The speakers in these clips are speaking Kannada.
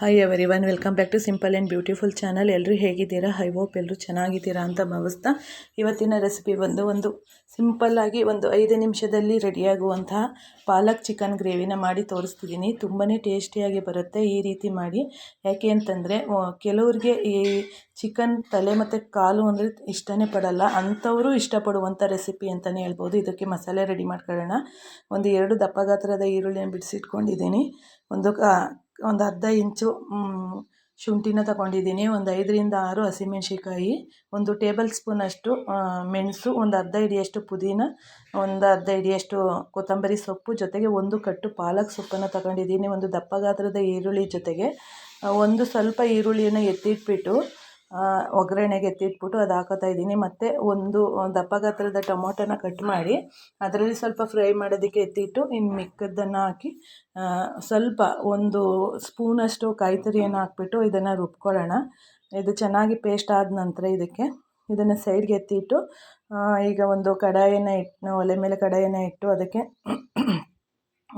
Hi everyone welcome back to simple and beautiful channel ಎಲ್ಲರೂ ಹೇಗಿದ್ದೀರಾ? ಐ ಹೋಪ್ ಎಲ್ಲರೂ ಚೆನ್ನಾಗಿದ್ದೀರಾ ಅಂತ ಭಾವಿಸ್ತಾ ಇವತ್ತಿನ ರೆಸಿಪಿ ಬಂದು ಒಂದು ಸಿಂಪಲ್ಲಾಗಿ ಒಂದು ಐದು ನಿಮಿಷದಲ್ಲಿ ರೆಡಿಯಾಗುವಂತಹ ಪಾಲಕ್ ಚಿಕನ್ ಗ್ರೇವಿನ ಮಾಡಿ ತೋರಿಸ್ತಿದ್ದೀನಿ. ತುಂಬಾ ಟೇಸ್ಟಿಯಾಗಿ ಬರುತ್ತೆ ಈ ರೀತಿ ಮಾಡಿ. ಯಾಕೆ ಅಂತಂದರೆ ಕೆಲವ್ರಿಗೆ ಈ ಚಿಕನ್ ತಲೆ ಮತ್ತು ಕಾಲು ಅಂದರೆ ಇಷ್ಟನೇ ಪಡಲ್ಲ. ಅಂಥವರು ಇಷ್ಟಪಡುವಂಥ ರೆಸಿಪಿ ಅಂತಲೇ ಹೇಳ್ಬೋದು. ಇದಕ್ಕೆ ಮಸಾಲೆ ರೆಡಿ ಮಾಡ್ಕೊಳ್ಳೋಣ. ಒಂದು ಎರಡು ದಪ್ಪ ಗಾತ್ರದ ಈರುಳ್ಳಿಯನ್ನು ಬಿಡಿಸಿಟ್ಕೊಂಡಿದ್ದೀನಿ. ಒಂದು ಒಂದು ಅರ್ಧ ಇಂಚು ಶುಂಠಿನ ತಗೊಂಡಿದ್ದೀನಿ. ಒಂದು ಐದರಿಂದ ಆರು ಹಸಿಮೆಣ್ಸಿಕಾಯಿ ಒಂದು ಟೇಬಲ್ ಸ್ಪೂನಷ್ಟು ಮೆಣಸು, ಒಂದು ಅರ್ಧ ಹಿಡಿಯಷ್ಟು ಪುದೀನ, ಒಂದು ಅರ್ಧ ಹಿಡಿಯಷ್ಟು ಕೊತ್ತಂಬರಿ ಸೊಪ್ಪು, ಜೊತೆಗೆ ಒಂದು ಕಟ್ಟು ಪಾಲಕ್ ಸೊಪ್ಪನ್ನು ತಗೊಂಡಿದ್ದೀನಿ. ಒಂದು ದಪ್ಪ ಗಾತ್ರದ ಈರುಳ್ಳಿ ಜೊತೆಗೆ ಒಂದು ಸ್ವಲ್ಪ ಈರುಳ್ಳಿಯನ್ನು ಎತ್ತಿಟ್ಬಿಟ್ಟು ಒಗ್ಗರಣೆಗೆ ಎತ್ತಿಟ್ಬಿಟ್ಟು ಅದು ಹಾಕೋತಾ ಇದ್ದೀನಿ. ಮತ್ತು ಒಂದು ದಪ್ಪ ಗಾತ್ರದ ಟೊಮೊಟೊನ ಕಟ್ ಮಾಡಿ, ಅದರಲ್ಲಿ ಸ್ವಲ್ಪ ಫ್ರೈ ಮಾಡೋದಕ್ಕೆ ಎತ್ತಿಟ್ಟು ಇನ್ನು ಮಿಕ್ಕದ್ದನ್ನು ಹಾಕಿ ಸ್ವಲ್ಪ ಒಂದು ಸ್ಪೂನಷ್ಟು ಕಾಯಿ ತುರಿಯನ್ನು ಹಾಕ್ಬಿಟ್ಟು ಇದನ್ನು ರುಬ್ಕೊಳ್ಳೋಣ. ಇದು ಚೆನ್ನಾಗಿ ಪೇಸ್ಟ್ ಆದ ನಂತರ ಇದಕ್ಕೆ, ಇದನ್ನು ಸೈಡ್ಗೆ ಎತ್ತಿಟ್ಟು ಈಗ ಒಂದು ಕಡಾಯನ್ನು ಇಟ್ಟು ಒಲೆ ಮೇಲೆ ಕಡಾಯನ್ನು ಇಟ್ಟು ಅದಕ್ಕೆ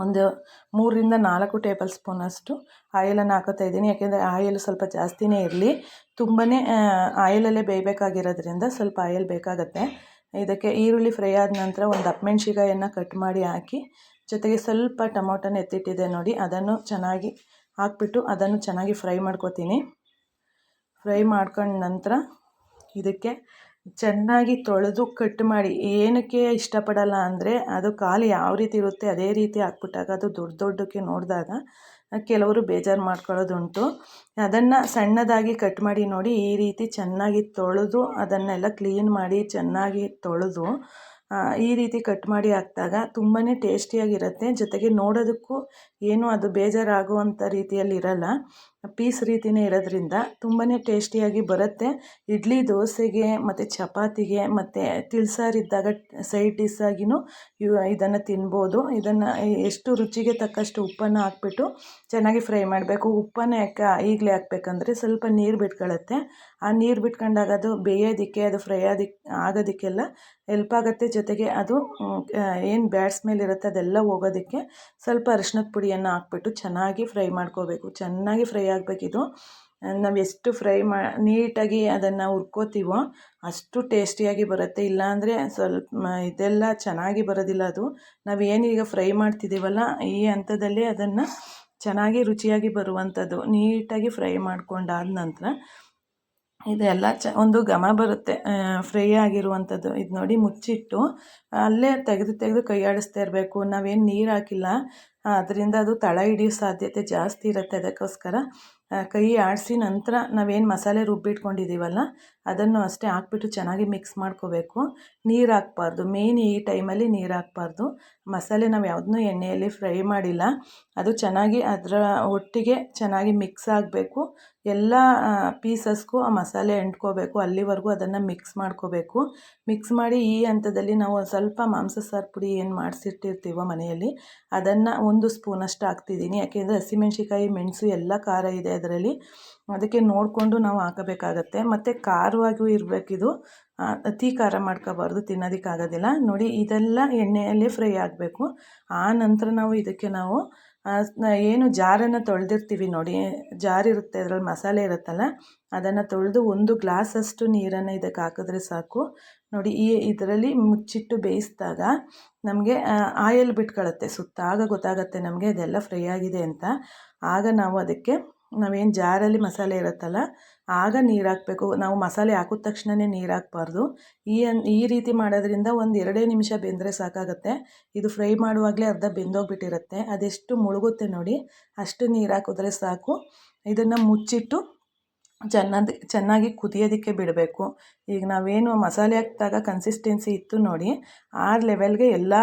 ಒಂದು ಮೂರರಿಂದ ನಾಲ್ಕು ಟೇಬಲ್ ಸ್ಪೂನಷ್ಟು ಆಯಿಲನ್ನು ಹಾಕೋತಾ ಇದ್ದೀನಿ. ಯಾಕೆಂದರೆ ಆಯಿಲ್ ಸ್ವಲ್ಪ ಜಾಸ್ತಿನೇ ಇರಲಿ. ತುಂಬಾ ಆಯಿಲಲ್ಲೇ ಬೇಯಬೇಕಾಗಿರೋದ್ರಿಂದ ಸ್ವಲ್ಪ ಆಯಿಲ್ ಬೇಕಾಗುತ್ತೆ. ಇದಕ್ಕೆ ಈರುಳ್ಳಿ ಫ್ರೈ ಆದ ನಂತರ ಒಂದು ದಪ್ಪ ಮೆಣ್ಸಿಕಾಯನ್ನು ಕಟ್ ಮಾಡಿ ಹಾಕಿ, ಜೊತೆಗೆ ಸ್ವಲ್ಪ ಟೊಮೊಟೊನ ಎತ್ತಿಟ್ಟಿದೆ ನೋಡಿ, ಅದನ್ನು ಚೆನ್ನಾಗಿ ಹಾಕ್ಬಿಟ್ಟು ಅದನ್ನು ಚೆನ್ನಾಗಿ ಫ್ರೈ ಮಾಡ್ಕೋತೀನಿ. ಫ್ರೈ ಮಾಡ್ಕೊಂಡ ನಂತರ ಇದಕ್ಕೆ ಚೆನ್ನಾಗಿ ತೊಳೆದು ಕಟ್ ಮಾಡಿ, ಏನಕ್ಕೆ ಇಷ್ಟಪಡಲ್ಲ ಅಂದರೆ ಅದು ಕಾಲು ಯಾವ ರೀತಿ ಇರುತ್ತೆ ಅದೇ ರೀತಿ ಹಾಕ್ಬಿಟ್ಟಾಗ ಅದು ದೊಡ್ಡ ದೊಡ್ಡಕ್ಕೆ ನೋಡಿದಾಗ ಕೆಲವರು ಬೇಜಾರು ಮಾಡ್ಕೊಳ್ಳೋದುಂಟು. ಅದನ್ನು ಸಣ್ಣದಾಗಿ ಕಟ್ ಮಾಡಿ ನೋಡಿ ಈ ರೀತಿ ಚೆನ್ನಾಗಿ ತೊಳೆದು ಅದನ್ನೆಲ್ಲ ಕ್ಲೀನ್ ಮಾಡಿ ಚೆನ್ನಾಗಿ ತೊಳೆದು ಈ ರೀತಿ ಕಟ್ ಮಾಡಿ ಹಾಕಿದಾಗ ತುಂಬಾ ಟೇಸ್ಟಿಯಾಗಿರುತ್ತೆ. ಜೊತೆಗೆ ನೋಡೋದಕ್ಕೂ ಏನು ಅದು ಬೇಜಾರಾಗುವಂಥ ರೀತಿಯಲ್ಲಿ ಇರಲ್ಲ. ಪೀಸ್ ರೀತಿಯೇ ಇರೋದ್ರಿಂದ ತುಂಬಾ ಟೇಸ್ಟಿಯಾಗಿ ಬರುತ್ತೆ. ಇಡ್ಲಿ ದೋಸೆಗೆ ಮತ್ತು ಚಪಾತಿಗೆ ಮತ್ತು ತಿಳಿಸಾರಿದ್ದಾಗ ಸೈಡ್ ಡಿಸ್ ಆಗಿಯೂ ಇದನ್ನು ತಿನ್ಬೋದು. ಇದನ್ನು ಎಷ್ಟು ರುಚಿಗೆ ತಕ್ಕಷ್ಟು ಉಪ್ಪನ್ನು ಹಾಕ್ಬಿಟ್ಟು ಚೆನ್ನಾಗಿ ಫ್ರೈ ಮಾಡಬೇಕು. ಉಪ್ಪನ್ನು ಯಾಕೆ ಈಗಲೇ ಹಾಕ್ಬೇಕಂದ್ರೆ ಸ್ವಲ್ಪ ನೀರು ಬಿಟ್ಕೊಳ್ಳುತ್ತೆ ಆ ನೀರು ಬಿಟ್ಕೊಂಡಾಗ ಅದು ಬೇಯೋದಕ್ಕೆ, ಅದು ಫ್ರೈ ಆದಕ್ಕೆ ಆಗೋದಕ್ಕೆಲ್ಲ ಹೆಲ್ಪ್ ಆಗುತ್ತೆ. ಜೊತೆಗೆ ಅದು ಏನು ಬ್ಯಾಡ್ ಸ್ಮೆಲ್ ಇರುತ್ತೆ ಅದೆಲ್ಲ ಹೋಗೋದಕ್ಕೆ ಸ್ವಲ್ಪ ಅರಿಶಿನದ ಪುಡಿಯನ್ನು ಹಾಕ್ಬಿಟ್ಟು ಚೆನ್ನಾಗಿ ಫ್ರೈ ಮಾಡ್ಕೋಬೇಕು. ಚೆನ್ನಾಗಿ ಫ್ರೈ ಆಗಬೇಕಿದು. ನಾವು ಎಷ್ಟು ಫ್ರೈ ಮಾ, ನೀಟಾಗಿ ಅದನ್ನು ಹುರ್ಕೋತೀವೋ ಅಷ್ಟು ಟೇಸ್ಟಿಯಾಗಿ ಬರುತ್ತೆ. ಇಲ್ಲಾಂದರೆ ಸ್ವಲ್ಪ ಇದೆಲ್ಲ ಚೆನ್ನಾಗಿ ಬರೋದಿಲ್ಲ ಅದು. ನಾವು ಏನೀಗ ಫ್ರೈ ಮಾಡ್ತಿದ್ದೀವಲ್ಲ ಈ ಹಂತದಲ್ಲಿ ಅದನ್ನು ಚೆನ್ನಾಗಿ ರುಚಿಯಾಗಿ ಬರುವಂಥದ್ದು ನೀಟಾಗಿ ಫ್ರೈ ಮಾಡ್ಕೊಂಡಾದ ನಂತರ ಇದೆಲ್ಲ ಚ, ಒಂದು ಘಮ ಬರುತ್ತೆ. ಫ್ರೈ ಆಗಿರುವಂಥದ್ದು. ಇದು ನೋಡಿ ಮುಚ್ಚಿಟ್ಟು ಅಲ್ಲೇ ತೆಗೆದು ತೆಗೆದು ಕೈ ಆಡಿಸ್ತಾ ಇರಬೇಕು. ನಾವೇನು ನೀರು ಹಾಕಿಲ್ಲ. ಅದರಿಂದ ಅದು ತಳ ಹಿಡಿಯೋ ಸಾಧ್ಯತೆ ಜಾಸ್ತಿ ಇರುತ್ತೆ ಅದಕ್ಕೋಸ್ಕರ ಕೈ ಆಡಿಸಿ ನಂತರ ನಾವೇನು ಮಸಾಲೆ ರುಬ್ಬಿಟ್ಕೊಂಡಿದ್ದೀವಲ್ಲ ಅದನ್ನು ಅಷ್ಟೇ ಹಾಕ್ಬಿಟ್ಟು ಚೆನ್ನಾಗಿ ಮಿಕ್ಸ್ ಮಾಡ್ಕೋಬೇಕು. ನೀರು ಹಾಕ್ಬಾರ್ದು ಮೇನ್ ಈ ಟೈಮಲ್ಲಿ ನೀರು ಹಾಕ್ಬಾರ್ದು ಮಸಾಲೆ ನಾವು ಯಾವುದನ್ನೂ ಎಣ್ಣೆಯಲ್ಲಿ ಫ್ರೈ ಮಾಡಿಲ್ಲ. ಅದು ಚೆನ್ನಾಗಿ ಅದರ ಒಟ್ಟಿಗೆ ಚೆನ್ನಾಗಿ ಮಿಕ್ಸ್ ಆಗಬೇಕು. ಎಲ್ಲ ಪೀಸಸ್ಗೂ ಆ ಮಸಾಲೆ ಅಂಟ್ಕೋಬೇಕು ಅಲ್ಲಿವರೆಗೂ ಅದನ್ನು ಮಿಕ್ಸ್ ಮಾಡ್ಕೋಬೇಕು. ಮಿಕ್ಸ್ ಮಾಡಿ ಈ ಹಂತದಲ್ಲಿ ನಾವು ಸ್ವಲ್ಪ ಮಾಂಸ ಸಾರು ಪುಡಿ ಏನು ಮಾಡಿಸಿಟ್ಟಿರ್ತೀವೋ ಮನೆಯಲ್ಲಿ, ಅದನ್ನು ಒಂದು ಸ್ಪೂನಷ್ಟು ಹಾಕ್ತಿದ್ದೀನಿ. ಯಾಕೆಂದರೆ ಹಸಿಮೆಣ್ಸಿಕಾಯಿ ಮೆಣಸು, ಎಲ್ಲ ಖಾರ ಇದೆ ಅದರಲ್ಲಿ. ಅದಕ್ಕೆ ನೋಡಿಕೊಂಡು ನಾವು ಹಾಕಬೇಕಾಗತ್ತೆ. ಮತ್ತು ಖಾರವಾಗಿಯೂ ಇರಬೇಕಿದು. ಅತಿ ಖಾರ ಮಾಡ್ಕೋಬಾರ್ದು, ತಿನ್ನೋದಕ್ಕಾಗೋದಿಲ್ಲ. ನೋಡಿ, ಇದೆಲ್ಲ ಎಣ್ಣೆಯಲ್ಲಿ ಫ್ರೈ ಆಗಬೇಕು. ಆ ನಂತರ ನಾವು ಇದಕ್ಕೆ ನಾವು ಏನು ಜಾರನ್ನು ತೊಳೆದಿರ್ತೀವಿ ನೋಡಿ ಜಾರಿರುತ್ತೆ ಅದರಲ್ಲಿ ಮಸಾಲೆ ಇರುತ್ತಲ್ಲ, ಅದನ್ನು ತೊಳೆದು ಒಂದು ಗ್ಲಾಸಷ್ಟು ನೀರನ್ನು ಇದಕ್ಕೆ ಹಾಕಿದ್ರೆ ಸಾಕು. ನೋಡಿ, ಈ ಇದರಲ್ಲಿ ಮುಚ್ಚಿಟ್ಟು ಬೇಯಿಸಿದಾಗ ನಮಗೆ ಆಯಲ್ ಬಿಟ್ಕೊಳ್ಳುತ್ತೆ ಸುತ್ತ ಆಗ ಗೊತ್ತಾಗುತ್ತೆ ನಮಗೆ ಇದೆಲ್ಲ ಫ್ರೈ ಆಗಿದೆ ಅಂತ. ಆಗ ನಾವು ಅದಕ್ಕೆ ನಾವೇನು ಜಾರಲ್ಲಿ ಮಸಾಲೆ ಇರುತ್ತಲ್ಲ ಆಗ ನೀರು ಹಾಕಬೇಕು ನಾವು ಮಸಾಲೆ ಹಾಕಿದ ತಕ್ಷಣವೇ ನೀರು ಹಾಕಬಾರ್ದು ಈ ಈ ರೀತಿ ಮಾಡೋದ್ರಿಂದ ಒಂದು ಎರಡೇ ನಿಮಿಷ ಬೆಂದರೆ ಸಾಕಾಗುತ್ತೆ. ಇದು ಫ್ರೈ ಮಾಡುವಾಗಲೇ ಅರ್ಧ ಬೆಂದೋಗ್ಬಿಟ್ಟಿರುತ್ತೆ. ಅದೆಷ್ಟು ಮುಳುಗುತ್ತೆ ನೋಡಿ. ಅಷ್ಟು ನೀರು ಹಾಕಿದ್ರೆ ಸಾಕು. ಇದನ್ನು ಮುಚ್ಚಿಟ್ಟು ಚೆನ್ನಾಗಿ ಚೆನ್ನಾಗಿ ಕುದಿಯೋದಕ್ಕೆ ಬಿಡಬೇಕು. ಈಗ ನಾವೇನು ಮಸಾಲೆ ಹಾಕಿದಾಗ ಕನ್ಸಿಸ್ಟೆನ್ಸಿ ಇತ್ತು ನೋಡಿ, ಆ ಲೆವೆಲ್ಗೆ ಎಲ್ಲ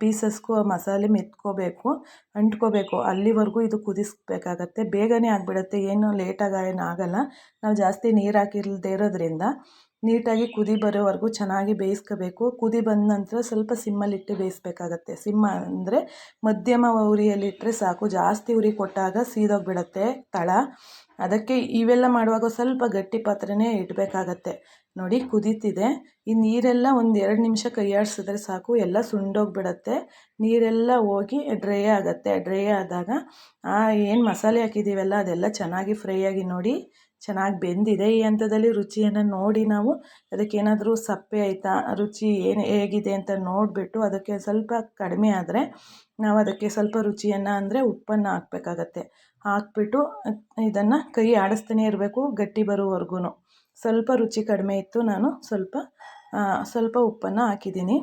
ಪೀಸಸ್ಗೂ ಮಸಾಲೆ ಮೆತ್ಕೋಬೇಕು, ಅಂಟ್ಕೋಬೇಕು. ಅಲ್ಲಿವರೆಗೂ ಇದು ಕುದಿಸ್ಬೇಕಾಗತ್ತೆ. ಬೇಗನೆ ಆಗಿಬಿಡತ್ತೆ. ಏನು ಲೇಟಾಗಿ ಏನು ಆಗೋಲ್ಲ. ನಾವು ಜಾಸ್ತಿ ನೀರು ಹಾಕಿಲ್ದೇ ಇರೋದ್ರಿಂದ ನೀಟಾಗಿ ಕುದಿ ಬರೋವರೆಗೂ ಚೆನ್ನಾಗಿ ಬೇಯಿಸ್ಕೋಬೇಕು. ಕುದಿ ಬಂದ ನಂತರ ಸ್ವಲ್ಪ ಸಿಮ್ಮಲ್ಲಿಟ್ಟು ಬೇಯಿಸ್ಬೇಕಾಗತ್ತೆ. ಸಿಮ್ಮ ಅಂದರೆ ಮಧ್ಯಮ ಉರಿಯಲ್ಲಿಟ್ಟರೆ ಸಾಕು. ಜಾಸ್ತಿ ಉರಿ ಕೊಟ್ಟಾಗ ಸೀದೋಗಿಬಿಡತ್ತೆ ತಳ. ಅದಕ್ಕೆ ಇವೆಲ್ಲ ಮಾಡುವಾಗ ಸ್ವಲ್ಪ ಗಟ್ಟಿ ಪಾತ್ರೆನೇ ಇಡಬೇಕಾಗತ್ತೆ. ನೋಡಿ ಕುದೀತಿದೆ. ಈ ನೀರೆಲ್ಲ ಒಂದು ಎರಡು ನಿಮಿಷ ಕೈಯಾಡಿಸಿದ್ರೆ ಸಾಕು. ಎಲ್ಲ ಸುಂಡೋಗಿಬಿಡತ್ತೆ. ನೀರೆಲ್ಲ ಹೋಗಿ ಡ್ರೈ ಆಗುತ್ತೆ. ಡ್ರೈ ಆದಾಗ ಏನು ಮಸಾಲೆ ಹಾಕಿದ್ದೀವಲ್ಲ ಅದೆಲ್ಲ ಚೆನ್ನಾಗಿ ಫ್ರೈ ಆಗಿ ನೋಡಿ ಚೆನ್ನಾಗಿ ಬೆಂದಿದೆ ಈ ಹಂತದಲ್ಲಿ ರುಚಿಯನ್ನು ನೋಡಿ ನಾವು ಅದಕ್ಕೇನಾದರೂ ಸಪ್ಪೆ ಆಯಿತಾ, ರುಚಿ ಏನು ಹೇಗಿದೆ ಅಂತ ನೋಡಿಬಿಟ್ಟು ಅದಕ್ಕೆ ಸ್ವಲ್ಪ ಕಡಿಮೆ ಆದರೆ ನಾವು ಅದಕ್ಕೆ ಸ್ವಲ್ಪ ರುಚಿಯನ್ನು ಅಂದರೆ ಉಪ್ಪನ್ನು ಹಾಕಬೇಕಾಗತ್ತೆ. ಹಾಕ್ಬಿಟ್ಟು ಇದನ್ನು ಕೈ ಆಡಿಸ್ತಾನೆ ಇರಬೇಕು ಗಟ್ಟಿ ಬರೋವರೆಗೂ ಸ್ವಲ್ಪ ರುಚಿ ಕಡಿಮೆ ಇತ್ತು, ನಾನು ಸ್ವಲ್ಪ ಸ್ವಲ್ಪ ಉಪ್ಪನ್ನು ಹಾಕಿದ್ದೀನಿ.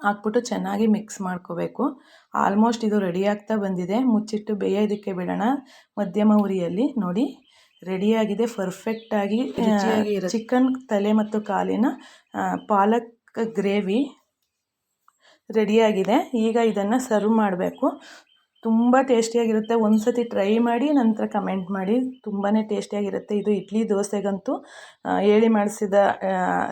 ಹಾಕ್ಬಿಟ್ಟು ಚೆನ್ನಾಗಿ ಮಿಕ್ಸ್ ಮಾಡ್ಕೋಬೇಕು. ಆಲ್ಮೋಸ್ಟ್ ಇದು ರೆಡಿ ಆಗ್ತಾ ಬಂದಿದೆ. ಮುಚ್ಚಿಟ್ಟು ಬೇಯೋದಕ್ಕೆ ಬಿಡೋಣ. ಮಧ್ಯಮ ಉರಿಯಲ್ಲಿ ನೋಡಿ ರೆಡಿಯಾಗಿದೆ ಪರ್ಫೆಕ್ಟಾಗಿ ಚಿಕನ್ ತಲೆ ಮತ್ತು ಕಾಲಿನ ಪಾಲಕ್ ಗ್ರೇವಿ ರೆಡಿಯಾಗಿದೆ. ಈಗ ಇದನ್ನು ಸರ್ವ್ ಮಾಡಬೇಕು. ತುಂಬ ಟೇಸ್ಟಿಯಾಗಿರುತ್ತೆ ಒಂದು ಸತಿ ಟ್ರೈ ಮಾಡಿ ನಂತರ ಕಮೆಂಟ್ ಮಾಡಿ. ತುಂಬಾ ಟೇಸ್ಟಿಯಾಗಿರುತ್ತೆ ಇದು ಇಡ್ಲಿ ದೋಸೆಗಂತೂ ಹೇಳಿ ಮಾಡಿಸಿದ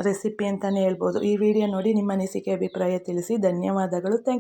ರೆಸಿಪಿ ಅಂತಲೇ ಹೇಳ್ಬೋದು. ಈ ವಿಡಿಯೋ ನೋಡಿ ನಿಮ್ಮ ಅನಿಸಿಕೆ ಅಭಿಪ್ರಾಯ ತಿಳಿಸಿ. ಧನ್ಯವಾದಗಳು. Thank you